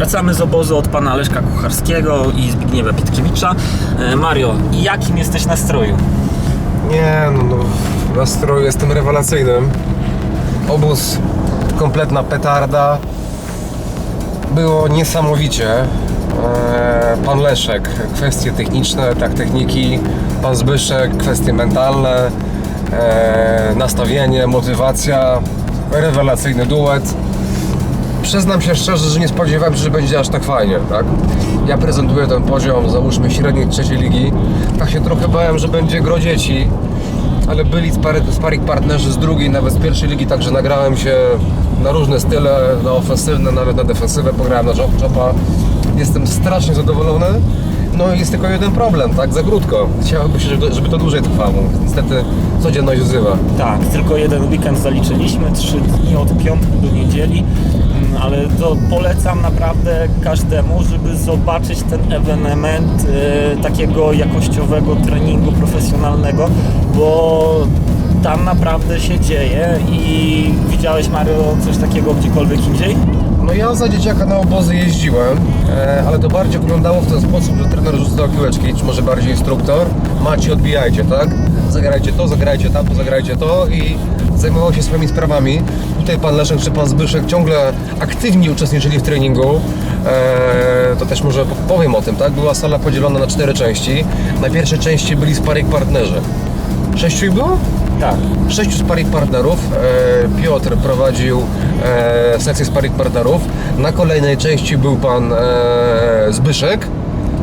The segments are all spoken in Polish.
Wracamy z obozu od pana Leszka Kucharskiego i Zbigniewa Pitkiewicza. E, Mario, jakim jesteś nastroju? Nie, no, no nastroju jestem rewelacyjnym. Obóz kompletna petarda. Było niesamowicie. Eee, Pan Leszek, kwestie techniczne, tak techniki. Pan Zbyszek, kwestie mentalne. Eee, Nastawienie, motywacja. Rewelacyjny duet. Przyznam się szczerze, że nie spodziewałem się, że będzie aż tak fajnie, tak? Ja prezentuję ten poziom, załóżmy średniej trzeciej ligi. Tak się trochę bałem, że będzie gro dzieci, ale byli sparring partnerzy z drugiej, nawet z pierwszej ligi, także nagrałem się na różne style, na ofensywne, nawet na defensywę, pograłem na job, joba. Jestem strasznie zadowolony. No jest tylko jeden problem, tak? Za krótko. Chciałoby się, żeby- to dłużej trwało. Niestety codzienność wzywa. Tak, tylko jeden weekend zaliczyliśmy, trzy dni od piątku do niedzieli, ale to polecam naprawdę każdemu, żeby zobaczyć ten ewenement e, takiego jakościowego treningu profesjonalnego, bo tam naprawdę się dzieje i widziałeś Mario coś takiego gdziekolwiek indziej? No ja za dzieciaka na obozy jeździłem, e, ale to bardziej wyglądało w ten sposób, że trener rzucał piłeczki, czy może bardziej instruktor. Macie, odbijajcie, tak? Zagrajcie to, zagrajcie tamto, zagrajcie to i zajmował się swoimi sprawami. Tutaj pan Leszek czy pan Zbyszek ciągle aktywnie uczestniczyli w treningu. E, to też może powiem o tym, tak? Była sala podzielona na cztery części. Na pierwszej części byli sparring partnerzy. Sześciu ich było? Tak. sześciu sparring partnerów. E, Piotr prowadził e, sekcję sparring partnerów. Na kolejnej części był pan e, Zbyszek,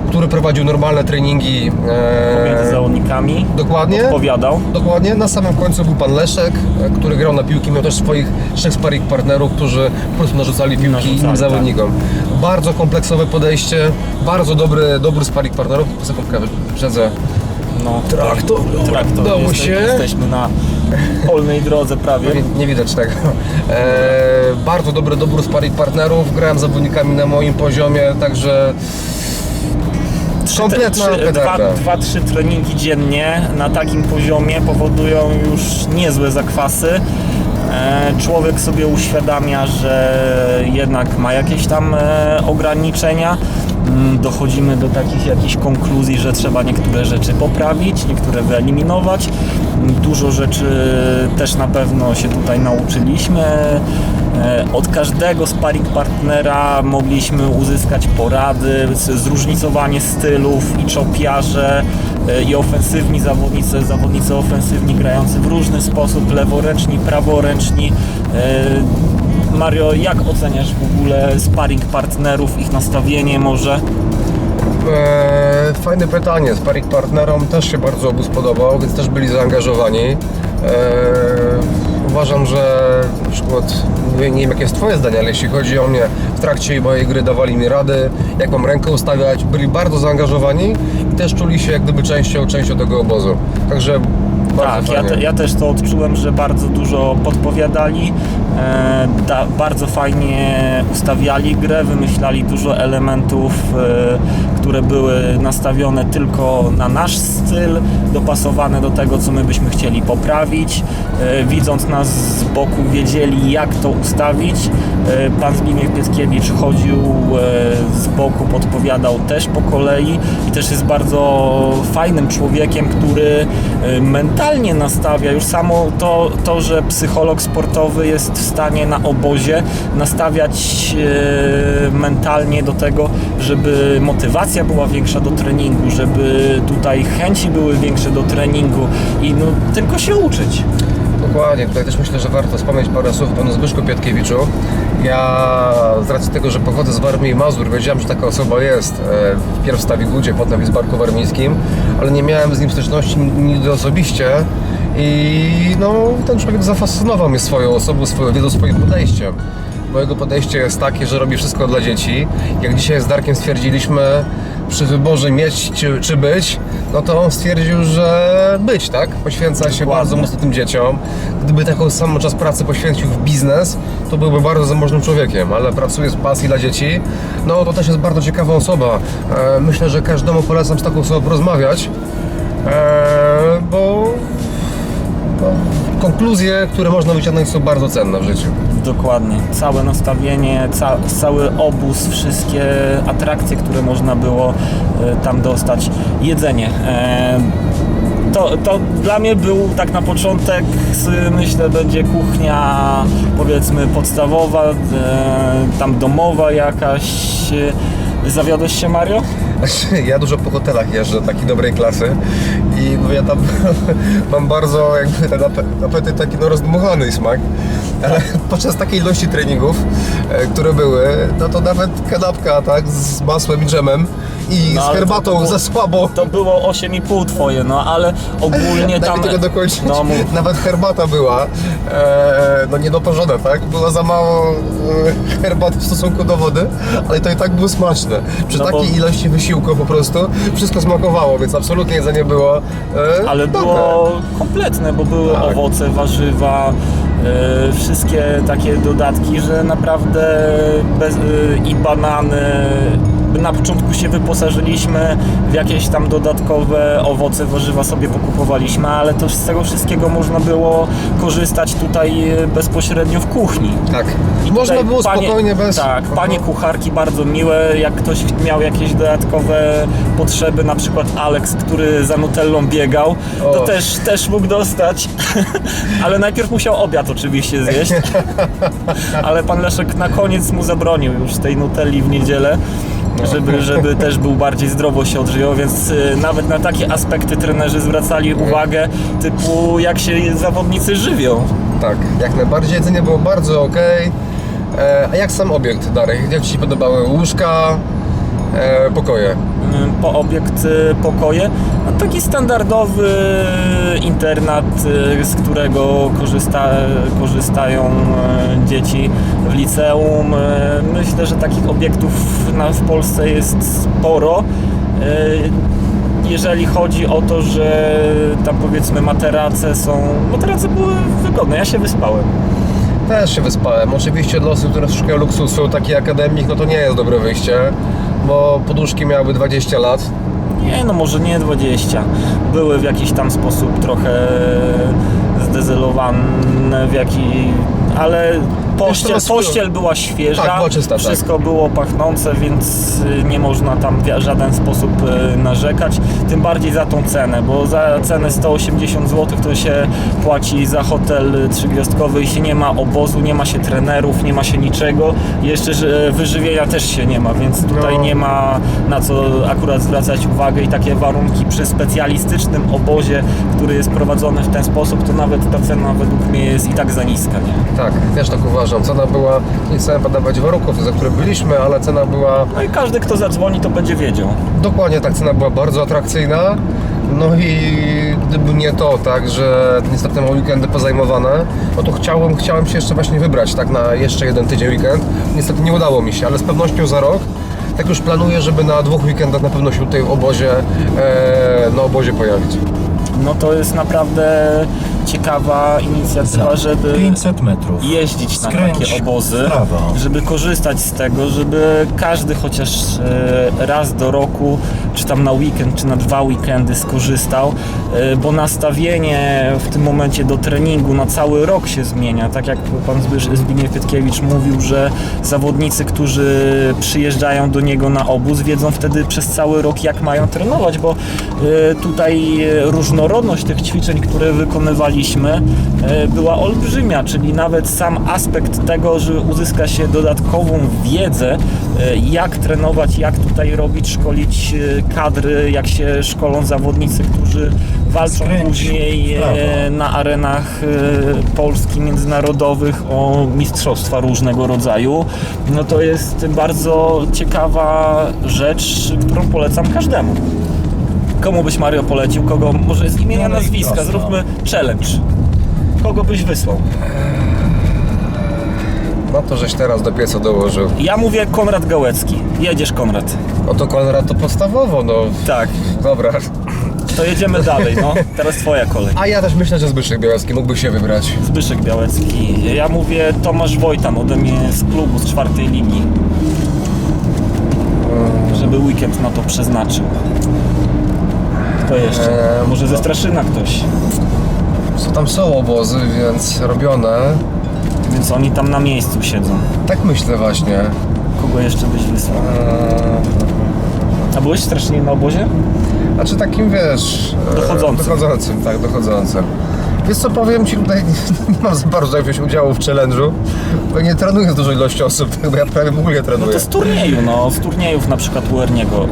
który prowadził normalne treningi. Pomiędzy E, zawodnikami. dokładnie. Odpowiadał. Dokładnie. Na samym końcu był pan Leszek, który grał na piłki. Miał też swoich trzech sparring partnerów, którzy po prostu narzucali piłki Narzucali, innym tak. zawodnikom. Bardzo kompleksowe podejście, bardzo dobry, dobry sparring partnerów. Sekundkę, wyprzedzę. No, Traktor, traktor. udało Jeste- się. Jesteśmy na polnej drodze prawie. Nie, nie widać tego. E, bardzo dobry dobór sparring partnerów. Grałem z zawodnikami na moim poziomie, także Trzy- kompletna trzy- dwa, petarda. dwa, trzy treningi dziennie na takim poziomie powodują już niezłe zakwasy. E, Człowiek sobie uświadamia, że jednak ma jakieś tam e, ograniczenia. Mm, Dochodzimy do takich jakichś konkluzji, że trzeba niektóre rzeczy poprawić, niektóre wyeliminować. Dużo rzeczy też na pewno się tutaj nauczyliśmy. E, Od każdego sparring partnera mogliśmy uzyskać porady, zróżnicowanie stylów i czopiarze e, i ofensywni zawodnicy, zawodnicy ofensywni grający w różny sposób, leworęczni, praworęczni. E, Mario, jak oceniasz w ogóle sparring partnerów, ich nastawienie może? E, fajne pytanie. Sparring partnerom też się bardzo obóz podobał, więc też byli zaangażowani. E, uważam, że na przykład, nie, nie wiem jakie jest Twoje zdanie, ale jeśli chodzi o mnie, w trakcie mojej gry dawali mi rady, jak mam rękę ustawiać, byli bardzo zaangażowani i też czuli się jak gdyby częścią, częścią tego obozu. Także Tak, ja, te, ja też to odczułem, że bardzo dużo podpowiadali, da, bardzo fajnie ustawiali grę, wymyślali dużo elementów, e, które były nastawione tylko na nasz styl, dopasowane do tego, co my byśmy chcieli poprawić. E, widząc nas z boku, wiedzieli, jak to ustawić. E, pan Zbigniew Pieckiewicz chodził e, z boku, podpowiadał też po kolei i też jest bardzo fajnym człowiekiem, który e, mentalnie nastawia. Już samo to, to, że psycholog sportowy jest w stanie na obozie nastawiać e, mentalnie do tego, żeby motywacja była większa do treningu, żeby tutaj chęci były większe do treningu i no, tylko się uczyć. Dokładnie, tutaj też myślę, że warto wspomnieć parę słów o panu Zbyszku Piotkiewiczu. Ja z racji tego, że pochodzę z Warmii i Mazur, wiedziałem, że taka osoba jest. E, Wpierw w Stawigudzie, potem w Izbarku Warmińskim, ale nie miałem z nim styczności nigdy osobiście. I no, ten człowiek zafascynował mnie swoją osobą, swoją wiedzą, swoim podejściem. Mojego podejście jest takie, że robi wszystko dla dzieci. Jak dzisiaj z Darkiem stwierdziliśmy, przy wyborze mieć czy, czy być, no to on stwierdził, że być, tak? Poświęca się bardzo mocno tym dzieciom. Gdyby taką samą czas pracy poświęcił w biznes, to byłby bardzo zamożnym człowiekiem, ale pracuje z pasji dla dzieci. No to też jest bardzo ciekawa osoba. E, myślę, że każdemu polecam z taką osobą porozmawiać, e, bo konkluzje, które można wyciągnąć są bardzo cenne w życiu. Dokładnie. Całe nastawienie, ca, cały obóz, wszystkie atrakcje, które można było e, tam dostać, jedzenie. E, to, to dla mnie był tak na początek, myślę, będzie kuchnia powiedzmy podstawowa, e, tam domowa jakaś. Zawiodłeś się Mario? Ja dużo po hotelach jeżdżę, takiej dobrej klasy. I no ja tam mam bardzo jakby ten ape- apetyt taki no rozdmuchany smak, ale podczas takiej ilości treningów, e, które były, no to nawet kanapka, tak, z masłem i dżemem i No, z ale to herbatą było- za słabo. To było 8,5 twoje, no ale ogólnie Daj tam... mi tego dokończyć. No, mów. Nawet herbata była, e, no niedoparzona, tak? Było za mało e, herbaty w stosunku do wody, ale to i tak było smaczne. Przy No bo- takiej ilości wysiłku po prostu wszystko smakowało, więc absolutnie jedzenie było e, Ale dobre. było kompletne, bo były Tak. owoce, warzywa, e, wszystkie takie dodatki, że naprawdę bez, e, i banany. Na początku się wyposażyliśmy w jakieś tam dodatkowe owoce, warzywa sobie pokupowaliśmy, ale to z tego wszystkiego można było korzystać tutaj e, bezpośrednio w kuchni. Tak. I Można było panie- spokojnie bez... Tak, panie kucharki bardzo miłe. Jak ktoś miał jakieś dodatkowe potrzeby, na przykład Alex, który za Nutellą biegał, to O. też, też mógł dostać. Ale najpierw musiał obiad oczywiście zjeść. Ale pan Leszek na koniec mu zabronił już tej Nutelli w niedzielę. Żeby, żeby też był bardziej zdrowo się odżywał, więc y, nawet na takie aspekty trenerzy zwracali uwagę, typu jak się zawodnicy żywią. Tak, jak najbardziej. Jedzenie było bardzo ok. E, a jak sam obiekt, Darek? Jak Ci się podobały łóżka, e, pokoje? Po obiekt y, pokoje. No, taki standardowy internat, y, z którego korzysta, korzystają y, dzieci w liceum. Myślę, że takich obiektów w Polsce jest sporo. Jeżeli chodzi o to, że tam powiedzmy materace są. Materace były wygodne, ja się wyspałem. Też się wyspałem. Oczywiście dla osób, które szukają luksusu, taki akademik, no to nie jest dobre wyjście, bo poduszki miały 20 lat. Nie, no może nie 20. Były w jakiś tam sposób trochę zdezelowane, w jaki... ale pościel, pościel była świeża, Tak, była czysta, tak. wszystko było pachnące, więc y, nie można tam w żaden sposób y, narzekać. Tym bardziej za tą cenę, bo za cenę 180 zł to się płaci za hotel trzygwiazdkowy i się nie ma obozu, nie ma się trenerów, nie ma się niczego. Jeszcze że wyżywienia też się nie ma, więc tutaj No. nie ma na co akurat zwracać uwagę i takie warunki przy specjalistycznym obozie, który jest prowadzony w ten sposób, to nawet ta cena według mnie jest i tak za niska, nie? Tak, też tak uważam. Cena była, nie chcę podawać warunków, za które byliśmy, ale cena była, No i każdy, kto zadzwoni, to będzie wiedział. dokładnie tak, cena była bardzo atrakcyjna. No i gdyby nie to, tak, że niestety mam weekendy pozajmowane, no to chciałem, chciałem się jeszcze właśnie wybrać, tak, na jeszcze jeden tydzień weekend. Niestety nie udało mi się, ale z pewnością za rok tak już planuję, żeby na dwóch weekendach na pewno się tutaj w obozie, e, na obozie pojawić. No to jest naprawdę ciekawa inicjatywa, żeby 500 metrów. jeździć na Skręć takie obozy, w prawo. żeby korzystać z tego, żeby każdy chociaż e, raz do roku, czy tam na weekend, czy na dwa weekendy skorzystał, e, bo nastawienie w tym momencie do treningu na cały rok się zmienia. Tak jak pan Zbysz- Zbigniew Pietkiewicz mówił, że zawodnicy, którzy przyjeżdżają do niego na obóz, wiedzą wtedy przez cały rok, jak mają trenować, bo e, tutaj e, różnorodność tych ćwiczeń, które wykonywaliśmy, e, była olbrzymia, czyli nawet sam aspekt tego, że uzyska się dodatkową wiedzę, e, jak trenować, jak tutaj robić, szkolić e, kadry, jak się szkolą zawodnicy, którzy walczą Skręć później na arenach e, Polski międzynarodowych o mistrzostwa różnego rodzaju. No to jest bardzo ciekawa rzecz, którą polecam każdemu. Komu byś Mario polecił? Kogo? Może z imienia, Dalej nazwiska. prosto. Zróbmy challenge. Kogo byś wysłał? No to żeś teraz do pieca dołożył. Ja mówię Konrad Gałecki. Jedziesz Konrad. No to Konrad to podstawowo, no Tak. dobra. To jedziemy dalej, no. Teraz twoja kolej. A ja też myślę, że Zbyszek Białecki mógłby się wybrać. Zbyszek Białecki. Ja mówię Tomasz Wojtan ode mnie z klubu z czwartej ligi. Żeby weekend na to przeznaczył. Kto jeszcze? Eee, Może ze Straszyna ktoś. Co tam są obozy, więc robione. Więc oni tam na miejscu siedzą. Tak myślę właśnie. Kogo jeszcze byś wysłał? A byłeś strasznie na obozie? Znaczy takim wiesz. e, Dochodzącym. Dochodzącym, tak, dochodzącym. Wiesz co powiem ci tutaj, nie mam za bardzo jakiegoś udziału w challenge'u, bo nie trenuję z dużej ilości osób, tak, bo ja prawie w ogóle nie No trenuję. to z turnieju, no, z turniejów na przykład u Erniego.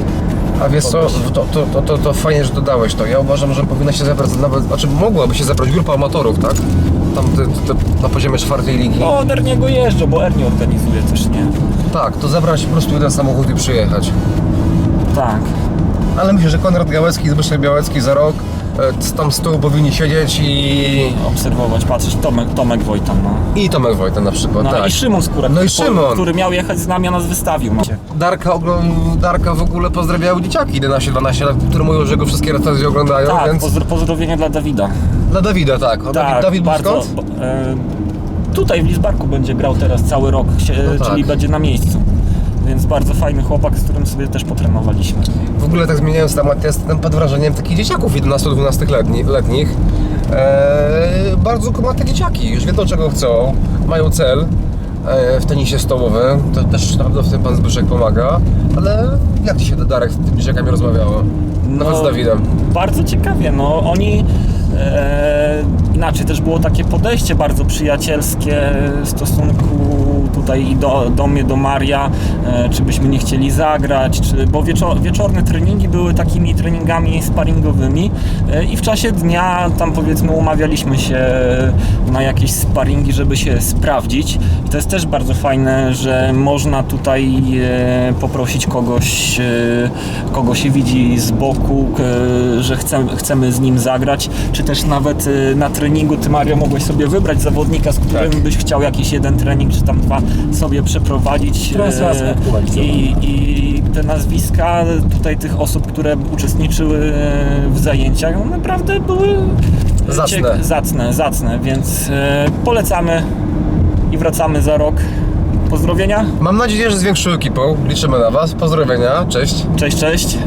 A wiesz co, to, to, to, to, fajnie, że dodałeś to. Ja uważam, że powinna się zebrać nawet, znaczy mogłaby się zebrać grupa amatorów, tak? Tam te, te, na poziomie czwartej ligi. No, od Erniego jeżdżą, bo Ernie organizuje też, nie? Tak, to zebrać po prostu jeden samochód i przyjechać. Tak. Ale myślę, że Konrad Gałecki i Zbyszek Białecki za rok tam z tyłu powinni siedzieć i... Obserwować, patrzeć. Tomek, Tomek Wojtan, no. I Tomek Wojta na przykład, No tak. i Szymon Skórak, No i który- Szymon. który miał jechać z nami, a nas wystawił. No. Darka, ogl- Darka w ogóle pozdrawiały dzieciaki 11-12 lat, które mówią, że go wszystkie recenzje oglądają, Tak, więc... pozdro, pozdrowienia dla Dawida. Dla Dawida, tak. O, Dawid, Dawid był bardzo. skąd? E, tutaj w Lizbarku będzie grał teraz cały rok, się, No tak. czyli będzie na miejscu. Więc bardzo fajny chłopak, z którym sobie też potrenowaliśmy. W ogóle tak zmieniając temat, ja jestem pod wrażeniem takich dzieciaków 11-12 letni, letnich. Eee, bardzo kumate dzieciaki, już wiedzą czego chcą, mają cel e, w tenisie stołowym, to też na pewno w tym pan Zbyszek pomaga, ale jak Ci się Darek z tymi dzieciakami rozmawiało? Nawet z Dawidem. Bardzo ciekawie, no oni e, inaczej też było takie podejście bardzo przyjacielskie w stosunku tutaj i do, do mnie, do Maria, e, czy byśmy nie chcieli zagrać, czy, bo wieczor, wieczorne treningi były takimi treningami sparingowymi e, i w czasie dnia tam powiedzmy umawialiśmy się na jakieś sparingi, żeby się sprawdzić i to jest też bardzo fajne, że można tutaj e, poprosić kogoś, kogo się widzi z boku, że chcemy, chcemy z nim zagrać, czy też nawet na treningu Ty Mario mogłeś sobie wybrać zawodnika, z którym Tak. byś chciał jakiś jeden trening, czy tam dwa sobie przeprowadzić e, i, i te nazwiska tutaj tych osób, które uczestniczyły w zajęciach, no naprawdę były e, Zacne. ciek- zacne, zacne, więc e, polecamy i wracamy za rok. Pozdrowienia, Mam nadzieję, że z większą ekipą, liczymy na Was, pozdrowienia, cześć. cześć, cześć.